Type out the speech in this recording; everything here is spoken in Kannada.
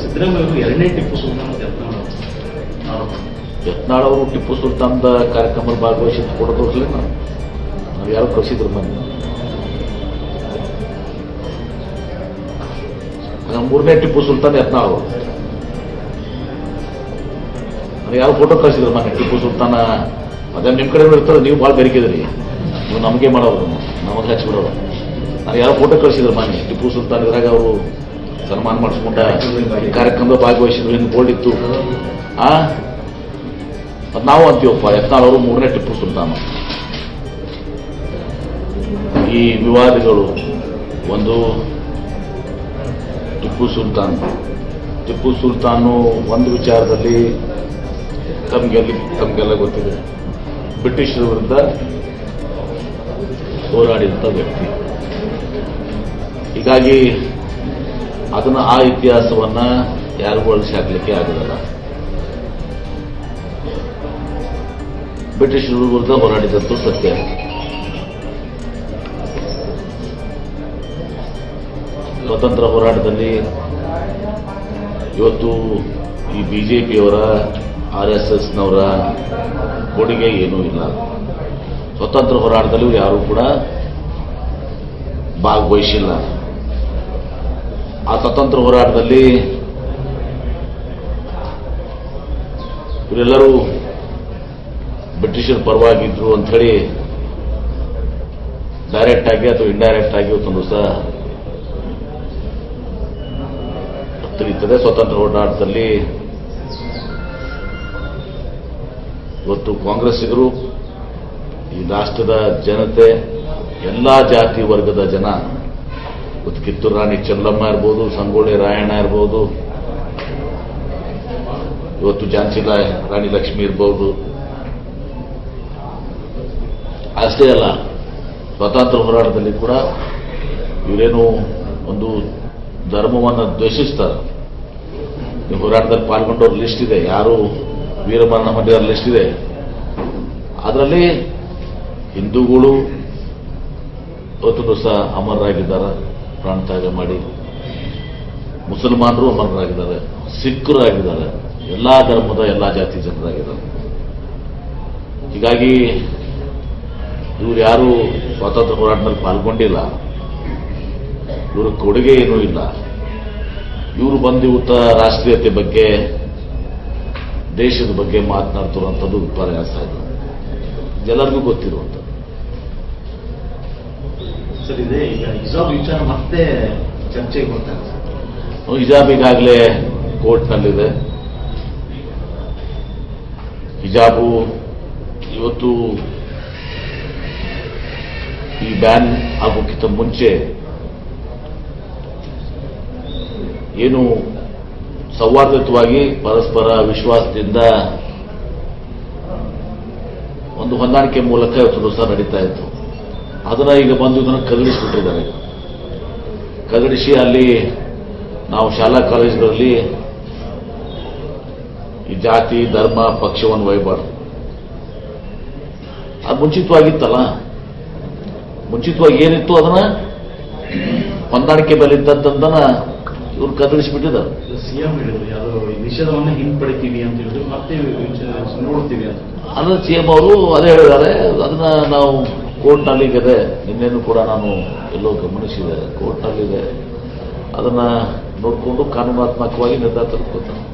ಸಿದ್ದರಾಮಯ್ಯ ಎರಡನೇ ಟಿಪ್ಪು ಸುಲ್ತಾನ್ ಯತ್ನಾಳ್ ಯತ್ನಾಳ್ ಅವರು ಟಿಪ್ಪು ಸುಲ್ತಾನ್ದ ಕಾರ್ಯಕ್ರಮದ ಭಾಗವಹಿಸಿದ ಫೋಟೋ ತೋರಿಸಲಿ ನಾವು ನಾವು ಯಾರು ಕಳಿಸಿದ್ರು ನಮ್ಮ ಮೂರನೇ ಟಿಪ್ಪು ಸುಲ್ತಾನ್, ಯತ್ನಾಳ್ ಅವರು. ಯಾರು ಫೋಟೋ ಕಳಿಸಿದ್ರು ಮನೆ ಟಿಪ್ಪು ಸುಲ್ತಾನ ಅದನ್ನು ನಿಮ್ಮ ಕಡೆ ಇರ್ತಾರೆ, ನೀವು ಭಾಳ ಬೆರಿಕಿದ್ರಿ ನೀವು ನಮಗೆ ಮಾಡೋರು ನಮಗೆ ಹಚ್ಚಿಬಿಡೋರು ನಾನು ಯಾರು ಫೋಟೋ ಕಳಿಸಿದ್ರು ಮನೆ ಟಿಪ್ಪು ಸುಲ್ತಾನ್ ಇದ್ರಾಗ ಅವರು. ಸನ್ಮಾನ ಮಾಡಿಸ್ಕೊಂಡ ಕಾರ್ಯಕ್ರಮದ ಭಾಗವಹಿಸಿದ್ರು ಬೋರ್ಡ್ ಇತ್ತು ಆ? ಅದು ನಾವು ಅಂತೀವಪ್ಪ, ಯತ್ನಾಳ್ ಅವರು ಮೂರನೇ ಟಿಪ್ಪು ಸುಲ್ತಾನ. ಈ ವಿವಾದಗಳು ಒಂದು ಟಿಪ್ಪು ಸುಲ್ತಾನ್. ಟಿಪ್ಪು ಸುಲ್ತಾನು ಒಂದು ವಿಚಾರದಲ್ಲಿ ತಮಗೆಲ್ಲ ತಮಗೆಲ್ಲ ಗೊತ್ತಿದೆ. ಬ್ರಿಟಿಷರ ವಿರುದ್ಧ ಹೋರಾಡಿದಂಥ ವ್ಯಕ್ತಿ. ಹೀಗಾಗಿ ಅದನ್ನ ಆ ಇತಿಹಾಸವನ್ನ ಯಾರಿಗೂ ಅಳಿಸಿ ಹಾಕ್ಲಿಕ್ಕೆ ಆಗೋದಿಲ್ಲ ಬ್ರಿಟಿಷರ ವಿರುದ್ಧ ಹೋರಾಡಿದಂತೂ ಸತ್ಯ. ಸ್ವತಂತ್ರ ಹೋರಾಟದಲ್ಲಿ ಇವತ್ತು ಈ ಬಿ ಜೆ ಪಿಯವರ ಆರ್ ಎಸ್ ಎಸ್ನವರ ಕೊಡುಗೆ ಏನೂ ಇಲ್ಲ. ಸ್ವತಂತ್ರ ಹೋರಾಟದಲ್ಲಿ ಯಾರೂ ಕೂಡ ಭಾಗವಹಿಸಿಲ್ಲ. ಆ ಸ್ವತಂತ್ರ ಹೋರಾಟದಲ್ಲಿ ಇವರೆಲ್ಲರೂ ಬ್ರಿಟಿಷರ ಪರವಾಗಿದ್ರು ಅಂಥೇಳಿ ಡೈರೆಕ್ಟ್ ಆಗಿ ಅಥವಾ ಇಂಡೈರೆಕ್ಟ್ ಆಗಿ ಇವತ್ತೊಂದು ಸಹ ತಿಳಿಯುತ್ತದೆ ಸ್ವತಂತ್ರ ಹೋರಾಟದಲ್ಲಿ ಇವತ್ತು ಕಾಂಗ್ರೆಸ್ಸಿಗರು, ಈ ರಾಷ್ಟ್ರದ ಜನತೆ, ಎಲ್ಲಾ ಜಾತಿ ವರ್ಗದ ಜನ ಕಿತ್ತೂರು ರಾಣಿ ಚೆಲ್ಲಮ್ಮ ಇರ್ಬೋದು, ಸಂಗೊಳ್ಳಿ ರಾಯಣ್ಣ ಇರ್ಬೋದು. ಇವತ್ತು ಝಾನ್ಸಿ ರಾಣಿ ಲಕ್ಷ್ಮಿ ಇರ್ಬೋದು. ಅಷ್ಟೇ ಅಲ್ಲ, ಸ್ವಾತಂತ್ರ್ಯ ಹೋರಾಟದಲ್ಲಿ ಕೂಡ ಇವರೇನು ಒಂದು ಧರ್ಮವನ್ನು ದ್ವೇಷಿಸ್ತಾರೆ. ಹೋರಾಟದಲ್ಲಿ ಪಾಲ್ಗೊಂಡವ್ರ ಲಿಸ್ಟ್ ಇದೆ, ಯಾರು ವೀರಮರಣ ಹೊಂದಿರೋ ಲಿಸ್ಟ್ ಇದೆ. ಅದರಲ್ಲಿ ಹಿಂದೂಗಳು, ಇವತ್ತು ಸಹ ಅಮರರಾಗಿದ್ದಾರೆ. ಪ್ರಾಣತ್ಯಾಗ ಮಾಡಿ. ಮುಸಲ್ಮಾನರು ಅಮರರಾಗಿದ್ದಾರೆ ಸಿಖ್ರು ಆಗಿದ್ದಾರೆ ಎಲ್ಲ ಧರ್ಮದ ಎಲ್ಲ ಜಾತಿ ಜನರಾಗಿದ್ದಾರೆ. ಹೀಗಾಗಿ, ಇವರು ಯಾರು ಸ್ವಾತಂತ್ರ್ಯ ಹೋರಾಟದಲ್ಲಿ ಪಾಲ್ಗೊಂಡಿಲ್ಲ. ಇವರ ಕೊಡುಗೆ ಏನೂ ಇಲ್ಲ. ಇವರು ಬಂದು ಇವತ್ತ ರಾಷ್ಟ್ರೀಯತೆ ಬಗ್ಗೆ, ದೇಶದ ಬಗ್ಗೆ ಮಾತನಾಡ್ತಿರುವಂಥದ್ದು ವಿಪರ್ಯಾಸ ಇದು. ಎಲ್ಲರಿಗೂ ಗೊತ್ತಿರುವಂಥದ್ದು. ಸರ್ ಈಗ ಇಸಾಬ್ ವಿಚಾರ ಮತ್ತೆ ಚರ್ಚೆಗೆ ಬರ್ತಾರೆ ಸರ್ ಹಿಜಾಬ್ ಈಗಾಗಲೇ ಕೋರ್ಟ್ನಲ್ಲಿದೆ. ಹಿಜಾಬು ಇವತ್ತು ಈ ಬ್ಯಾನ್ ಆಗೋಕ್ಕಿಂತ ಮುಂಚೆ ಏನು ಸೌಹಾರ್ದಯುತವಾಗಿ ಪರಸ್ಪರ ವಿಶ್ವಾಸದಿಂದ ಒಂದು ಹೊಂದಾಣಿಕೆ ಮೂಲಕ ಇವತ್ತು ನಡೀತಾ ಇತ್ತು. ಅದನ್ನ ಈಗ ಬಂದು ಇದನ್ನು ಕದಡಿಸ್ಬಿಟ್ಟಿದ್ದಾರೆ. ಕದಡಿಸಿ ಅಲ್ಲಿ ನಾವು ಶಾಲಾ ಕಾಲೇಜುಗಳಲ್ಲಿ ಈ ಜಾತಿ ಧರ್ಮ ಪಕ್ಷವನ್ನು ಒಯ್ಬಾರ್ದು. ಅದು ಮುಂಚಿತವಾಗಿತ್ತಲ್ಲ? ಮುಂಚಿತವಾಗಿ ಏನಿತ್ತು ಅದನ್ನ? ಹೊಂದಾಣಿಕೆ ಮೇಲೆ ಇದ್ದದ್ದನ್ನ ಇವ್ರು ಕದಡಿಸಿಬಿಟ್ಟಿದ್ದಾರೆ. ಸಿಎಂ ಹೇಳಿದ್ರು ಯಾರು ಈ ನಿಷೇಧವನ್ನ ಹಿಂಪಡಿತೀವಿ ಅಂತ ಹೇಳಿದ್ರು ಮತ್ತೆ ನೋಡ್ತೀವಿ ಅಂತ. ಅದ್ರ ಸಿ ಎಂ ಅವರು ಅದೇ ಹೇಳಿದ್ದಾರೆ ಅದನ್ನ ನಾವು ಕೋರ್ಟ್ನಲ್ಲಿ ಇದೆ ನಿನ್ನೆನೂ ಕೂಡ ನಾನು ಎಲ್ಲೋ ಗಮನಿಸಿದೆ. ಕೋರ್ಟ್ನಲ್ಲಿದೆ. ಅದನ್ನ ನೋಡಿಕೊಂಡು ಕಾನೂನಾತ್ಮಕವಾಗಿ ನಿರ್ಧಾರ ತೆಗೆದುಕೊಳ್ತಾರೆ